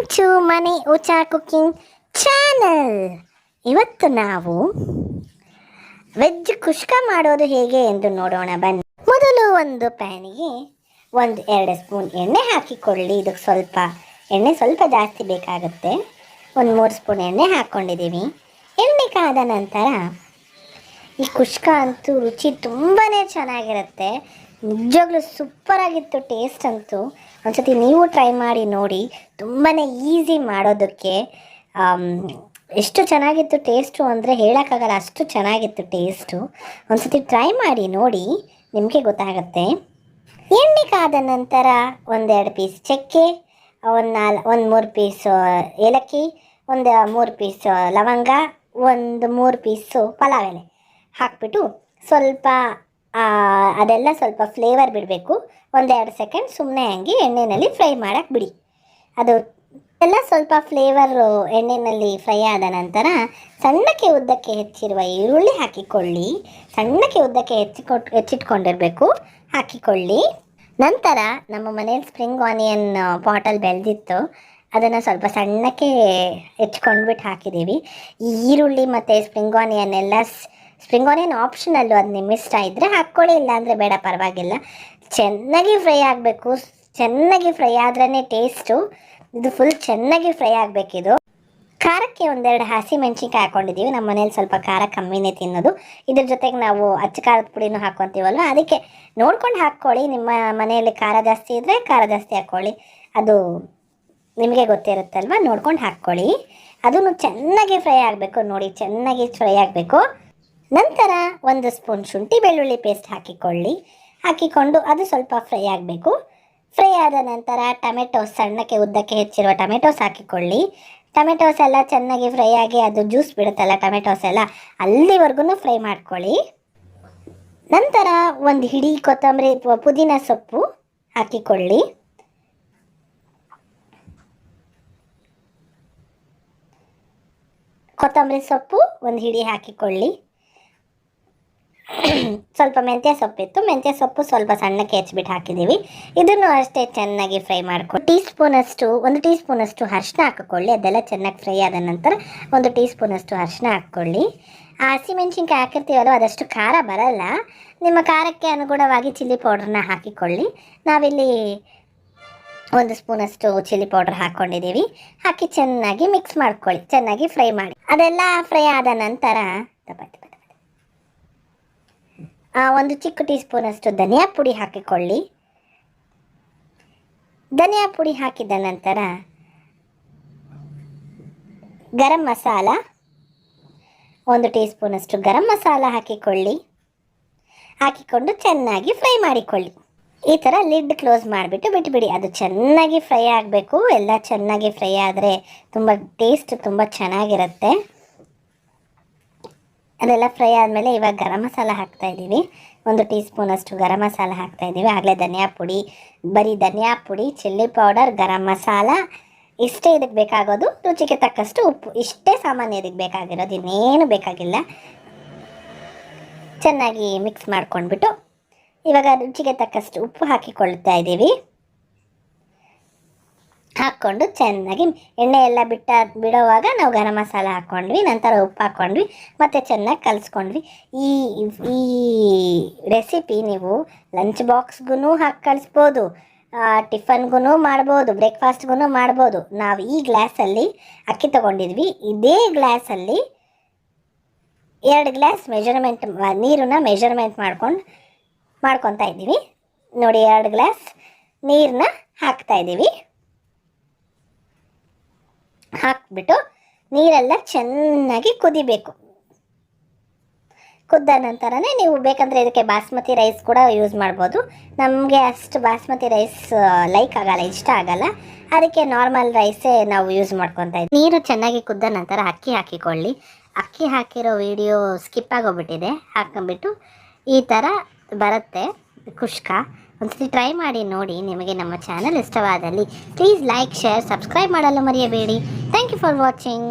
Welcome to ಮನೆ ಉಚಾ cooking channel ಇವತ್ತು ನಾವು ವೆಜ್ ಕುಷ್ಕ ಮಾಡೋದು ಹೇಗೆ ಎಂದು ನೋಡೋಣ. ಬನ್ನಿ. ಮೊದಲು ಒಂದು ಪ್ಯಾನಿಗೆ ಒಂದು ಎರಡು ಸ್ಪೂನ್ ಎಣ್ಣೆ ಹಾಕಿಕೊಳ್ಳಿ. ಇದಕ್ಕೆ ಸ್ವಲ್ಪ ಎಣ್ಣೆ ಸ್ವಲ್ಪ ಜಾಸ್ತಿ ಬೇಕಾಗುತ್ತೆ. ಒಂದು ಮೂರು ಸ್ಪೂನ್ ಎಣ್ಣೆ ಹಾಕ್ಕೊಂಡಿದ್ದೀವಿ ಎಣ್ಣೆ ಕಾದ ನಂತರ ಈ ಕುಷ್ಕ ಅಂತೂ ರುಚಿ ತುಂಬಾ ಚೆನ್ನಾಗಿರುತ್ತೆ. ನಿಜವಾಗ್ಲೂ ಸೂಪರ್ ಆಗಿತ್ತು ಟೇಸ್ಟ್ ಅಂತೂ. ಒಂದ್ಸತಿ ನೀವು ಟ್ರೈ ಮಾಡಿ ನೋಡಿ. ತುಂಬಾ ಈಸಿ ಮಾಡೋದಕ್ಕೆ ಆಮ್, ಎಷ್ಟು ಚೆನ್ನಾಗಿತ್ತು ಟೇಸ್ಟು ಅಂದರೆ ಹೇಳೋಕ್ಕಾಗಲ್ಲ ಅಷ್ಟು ಚೆನ್ನಾಗಿತ್ತು ಟೇಸ್ಟು ಒಂದ್ಸತಿ ಟ್ರೈ ಮಾಡಿ ನೋಡಿ. ನಿಮಗೆ ಗೊತ್ತಾಗುತ್ತೆ. ಎಣ್ಣೆ ಕಾದ ನಂತರ ಒಂದೆರಡು ಪೀಸ್ ಚಕ್ಕೆ ಒಂದು ನಾಲ್ ಒಂದು ಮೂರು ಪೀಸ್ ಏಲಕ್ಕಿ ಒಂದು ಮೂರು ಪೀಸ್ ಲವಂಗ ಒಂದು ಮೂರು ಪೀಸು ಪಲಾವ್ ಎಲೆ ಹಾಕ್ಬಿಟ್ಟು ಸ್ವಲ್ಪ ಅದೆಲ್ಲ ಸ್ವಲ್ಪ ಫ್ಲೇವರ್ ಬಿಡಬೇಕು. ಒಂದೆರಡು ಸೆಕೆಂಡ್ ಸುಮ್ಮನೆ ಹಂಗೆ ಎಣ್ಣೆಯಲ್ಲಿ ಫ್ರೈ ಮಾಡೋಕ್ಕೆ ಬಿಡಿ. ಅದು ಎಲ್ಲ ಸ್ವಲ್ಪ ಫ್ಲೇವರು ಎಣ್ಣೆಯಲ್ಲಿ ಫ್ರೈ ಆದ ನಂತರ ಸಣ್ಣಕ್ಕೆ ಉದ್ದಕ್ಕೆ ಹೆಚ್ಚಿರುವ ಈರುಳ್ಳಿ ಹಾಕಿಕೊಳ್ಳಿ. ಸಣ್ಣಕ್ಕೆ ಉದ್ದಕ್ಕೆ ಹೆಚ್ಚಿಕೊಟ್ ಹೆಚ್ಚಿಟ್ಕೊಂಡಿರಬೇಕು. ಹಾಕಿಕೊಳ್ಳಿ. ನಂತರ ನಮ್ಮ ಮನೇಲಿ ಸ್ಪ್ರಿಂಗ್ ಆನಿಯನ್ ಪಾಟಲ್ಲಿ ಬೆಳೆದಿತ್ತು. ಅದನ್ನು ಸ್ವಲ್ಪ ಸಣ್ಣಕ್ಕೆ ಹೆಚ್ಕೊಂಡ್ಬಿಟ್ಟು ಹಾಕಿದ್ದೀವಿ. ಈರುಳ್ಳಿ ಮತ್ತು ಸ್ಪ್ರಿಂಗ್ ಆನಿಯನ್ ಎಲ್ಲ ಸ್ಪ್ರಿಂಗ್ ಆನಿಯನ್ ಆಪ್ಷನಲ್ಲು ಅದು ನಿಮ್ಮ ಇಷ್ಟ ಇದ್ದರೆ ಹಾಕ್ಕೊಳ್ಳಿ, ಇಲ್ಲಾಂದರೆ ಬೇಡ, ಪರವಾಗಿಲ್ಲ. ಚೆನ್ನಾಗಿ ಫ್ರೈ ಆಗಬೇಕು. ಚೆನ್ನಾಗಿ ಫ್ರೈ ಆದ್ರೇ ಟೇಸ್ಟು ಇದು ಫುಲ್ ಚೆನ್ನಾಗಿ ಫ್ರೈ ಆಗಬೇಕಿದು ಖಾರಕ್ಕೆ ಒಂದೆರಡು ಹಸಿ ಮೆಣಸಿನ್ಕಾಯಿ ಹಾಕೊಂಡಿದ್ದೀವಿ. ನಮ್ಮ ಮನೇಲಿ ಸ್ವಲ್ಪ ಖಾರ ಕಮ್ಮಿನೇ ತಿನ್ನೋದು. ಇದ್ರ ಜೊತೆಗೆ ನಾವು ಅಚ್ಚ ಖಾರದ ಪುಡಿನೂ ಹಾಕ್ಕೊತೀವಲ್ವ ಅದಕ್ಕೆ ನೋಡ್ಕೊಂಡು ಹಾಕ್ಕೊಳ್ಳಿ. ನಿಮ್ಮ ಮನೆಯಲ್ಲಿ ಖಾರ ಜಾಸ್ತಿ ಇದ್ದರೆ ಖಾರ ಜಾಸ್ತಿ ಹಾಕ್ಕೊಳ್ಳಿ. ಅದು ನಿಮಗೆ ಗೊತ್ತಿರುತ್ತಲ್ವ? ನೋಡ್ಕೊಂಡು ಹಾಕ್ಕೊಳ್ಳಿ. ಅದನ್ನು ಚೆನ್ನಾಗಿ ಫ್ರೈ ಆಗಬೇಕು. ನೋಡಿ, ಚೆನ್ನಾಗಿ ಫ್ರೈ ಆಗಬೇಕು. ನಂತರ ಒಂದು ಸ್ಪೂನ್ ಶುಂಠಿ ಬೆಳ್ಳುಳ್ಳಿ ಪೇಸ್ಟ್ ಹಾಕಿಕೊಳ್ಳಿ. ಹಾಕಿಕೊಂಡು ಅದು ಸ್ವಲ್ಪ ಫ್ರೈ ಆಗಬೇಕು. ಫ್ರೈ ಆದ ನಂತರ ಟೊಮೆಟೊ ಸಣ್ಣಕ್ಕೆ ಉದ್ದಕ್ಕೆ ಹೆಚ್ಚಿರುವ ಟೊಮೆಟೊಸ್ ಹಾಕಿಕೊಳ್ಳಿ. ಟೊಮೆಟೊಸ್ ಎಲ್ಲ ಚೆನ್ನಾಗಿ ಫ್ರೈ ಆಗಿ ಅದು ಜ್ಯೂಸ್ ಬಿಡುತ್ತಲ್ಲ ಟೊಮೆಟೊಸ್ ಎಲ್ಲ ಅಲ್ಲಿವರೆಗೂ ಫ್ರೈ ಮಾಡ್ಕೊಳ್ಳಿ. ನಂತರ ಒಂದು ಹಿಡಿ ಕೊತ್ತಂಬರಿ ಪುದೀನ ಸೊಪ್ಪು ಹಾಕಿಕೊಳ್ಳಿ. ಕೊತ್ತಂಬರಿ ಸೊಪ್ಪು ಒಂದು ಹಿಡಿ ಹಾಕಿಕೊಳ್ಳಿ. ಸ್ವಲ್ಪ ಮೆಂತ್ಯ ಸೊಪ್ಪಿತ್ತು ಮೆಂತ್ಯ ಸೊಪ್ಪು ಸ್ವಲ್ಪ ಸಣ್ಣಕ್ಕೆ ಹೆಚ್ಚಿಬಿಟ್ಟು ಹಾಕಿದ್ದೀವಿ. ಇದನ್ನು ಅಷ್ಟೇ ಚೆನ್ನಾಗಿ ಫ್ರೈ ಮಾಡ್ಕೊಂಡು ಟೀ ಸ್ಪೂನಷ್ಟು ಒಂದು ಟೀ ಸ್ಪೂನಷ್ಟು ಅರಿಶಿನ ಹಾಕಿಕೊಳ್ಳಿ. ಅದೆಲ್ಲ ಚೆನ್ನಾಗಿ ಫ್ರೈ ಆದ ನಂತರ ಒಂದು ಟೀ ಸ್ಪೂನಷ್ಟು ಅರಿಶಿನ ಹಾಕ್ಕೊಳ್ಳಿ ಹಸಿಮೆಣ್ಸಿನ್ಕಾಯಿ ಹಾಕಿರ್ತೀವಲ್ಲ ಅದಷ್ಟು ಖಾರ ಬರಲ್ಲ. ನಿಮ್ಮ ಖಾರಕ್ಕೆ ಅನುಗುಣವಾಗಿ ಚಿಲ್ಲಿ ಪೌಡ್ರನ್ನ ಹಾಕಿಕೊಳ್ಳಿ. ನಾವಿಲ್ಲಿ ಒಂದು ಸ್ಪೂನಷ್ಟು ಚಿಲ್ಲಿ ಪೌಡ್ರ್ ಹಾಕ್ಕೊಂಡಿದ್ದೀವಿ ಹಾಕಿ ಚೆನ್ನಾಗಿ ಮಿಕ್ಸ್ ಮಾಡ್ಕೊಳ್ಳಿ. ಚೆನ್ನಾಗಿ ಫ್ರೈ ಮಾಡಿ. ಅದೆಲ್ಲ ಫ್ರೈ ಆದ ನಂತರ. ಆ, ಒಂದು ಚಿಕ್ಕ ಟೀ ಸ್ಪೂನಷ್ಟು ಧನಿಯಾ ಪುಡಿ ಹಾಕಿಕೊಳ್ಳಿ. ಧನಿಯಾ ಪುಡಿ ಹಾಕಿದ ನಂತರ ಗರಂ ಮಸಾಲ, ಒಂದು ಟೀ ಸ್ಪೂನಷ್ಟು ಗರಂ ಮಸಾಲ ಹಾಕಿಕೊಳ್ಳಿ. ಹಾಕಿಕೊಂಡು ಚೆನ್ನಾಗಿ ಫ್ರೈ ಮಾಡಿಕೊಳ್ಳಿ. ಈ ಥರ ಲಿಡ್ ಕ್ಲೋಸ್ ಮಾಡಿಬಿಟ್ಟು ಬಿಟ್ಬಿಡಿ. ಅದು ಚೆನ್ನಾಗಿ ಫ್ರೈ ಆಗಬೇಕು. ಎಲ್ಲ ಚೆನ್ನಾಗಿ ಫ್ರೈ ಆದರೆ ತುಂಬ ಟೇಸ್ಟ್ ತುಂಬ ಚೆನ್ನಾಗಿರುತ್ತೆ. ಅದೆಲ್ಲ ಫ್ರೈ ಆದಮೇಲೆ ಇವಾಗ ಗರಂ ಮಸಾಲ ಹಾಕ್ತಾ ಇದ್ದೀವಿ. ಒಂದು ಟೀ ಸ್ಪೂನಷ್ಟು ಗರಂ ಮಸಾಲ ಹಾಕ್ತಾ ಆಗಲೇ ಧನಿಯಾ ಪುಡಿ, ಬರೀ ಧನಿಯಾ ಪುಡಿ, ಚಿಲ್ಲಿ ಪೌಡರ್, ಗರಂ ಮಸಾಲ. ಇಷ್ಟೇ ಇದಕ್ಕೆ ಬೇಕಾಗೋದು ರುಚಿಗೆ ತಕ್ಕಷ್ಟು ಉಪ್ಪು. ಇಷ್ಟೇ ಸಾಮಾನ್ಯ ಇದಕ್ಕೆ ಬೇಕಾಗಿರೋದು. ಇನ್ನೇನು ಬೇಕಾಗಿಲ್ಲ. ಚೆನ್ನಾಗಿ ಮಿಕ್ಸ್ ಮಾಡ್ಕೊಂಡ್ಬಿಟ್ಟು ಇವಾಗ ರುಚಿಗೆ ತಕ್ಕಷ್ಟು ಉಪ್ಪು ಹಾಕಿಕೊಳ್ತಾ ಇದ್ದೀವಿ. ಹಾಕ್ಕೊಂಡು ಚೆನ್ನಾಗಿ ಎಣ್ಣೆ ಎಲ್ಲ ಬಿಟ್ಟ ಬಿಡೋವಾಗ ನಾವು ಗರಂ ಮಸಾಲ ಹಾಕ್ಕೊಂಡ್ವಿ, ನಂತರ ಉಪ್ಪು ಹಾಕ್ಕೊಂಡ್ವಿ, ಮತ್ತು ಚೆನ್ನಾಗಿ ಕಲಿಸ್ಕೊಂಡ್ವಿ. ಈ ಈ ರೆಸಿಪಿ ನೀವು ಲಂಚ್ ಬಾಕ್ಸ್ಗೂ ಹಾಕಿ ಕಳಿಸ್ಬೋದು ಟಿಫನ್ಗೂ ಮಾಡ್ಬೋದು ಬ್ರೇಕ್ಫಾಸ್ಟ್ಗೂ ಮಾಡ್ಬೋದು. ನಾವು ಈ ಗ್ಲಾಸಲ್ಲಿ ಅಕ್ಕಿ ತೊಗೊಂಡಿದ್ವಿ. ಇದೇ ಗ್ಲಾಸಲ್ಲಿ ಎರಡು ಗ್ಲಾಸ್ ಮೆಜರ್ಮೆಂಟ್ ನೀರನ್ನ ಮೆಜರ್ಮೆಂಟ್ ಮಾಡ್ಕೊಂಡು, ಮಾಡ್ಕೊತಾ ಇದ್ದೀವಿ. ನೋಡಿ, ಎರಡು ಗ್ಲಾಸ್ ನೀರನ್ನ ಹಾಕ್ತಾ ಇದ್ದೀವಿ. ಹಾಕ್ಬಿಟ್ಟು ನೀರೆಲ್ಲ ಚೆನ್ನಾಗಿ ಕುದಿಬೇಕು. ಕುದ್ದ ನಂತರನೇ ನೀವು ಬೇಕಂದರೆ ಇದಕ್ಕೆ ಬಾಸ್ಮತಿ ರೈಸ್ ಕೂಡ ಯೂಸ್ ಮಾಡ್ಬೋದು. ನಮಗೆ ಅಷ್ಟು ಬಾಸ್ಮತಿ ರೈಸ್ ಲೈಕ್ ಆಗಲ್ಲ, ಇಷ್ಟ ಆಗಲ್ಲ. ಅದಕ್ಕೆ ನಾರ್ಮಲ್ ರೈಸೇ ನಾವು ಯೂಸ್ ಮಾಡ್ಕೊತಾ ಇದ್ದೀವಿ ನೀರು ಚೆನ್ನಾಗಿ ಕುದ್ದ ನಂತರ ಅಕ್ಕಿ ಹಾಕಿಕೊಳ್ಳಿ. ಅಕ್ಕಿ ಹಾಕಿರೋ ವಿಡಿಯೋ ಸ್ಕಿಪ್ ಆಗೋಗ್ಬಿಟ್ಟಿದೆ. ಹಾಕೊಂಬಿಟ್ಟು ಈ ಥರ ಬರುತ್ತೆ ಕುಷ್ಕ. ಒಂದ್ಸತಿ ಟ್ರೈ ಮಾಡಿ ನೋಡಿ ನಿಮಗೆ ನಮ್ಮ ಚಾನಲ್ ಇಷ್ಟವಾದಲ್ಲಿ ಪ್ಲೀಸ್ ಲೈಕ್ ಶೇರ್ ಸಬ್ಸ್ಕ್ರೈಬ್ ಮಾಡಲು ಮರೆಯಬೇಡಿ. Thank you for watching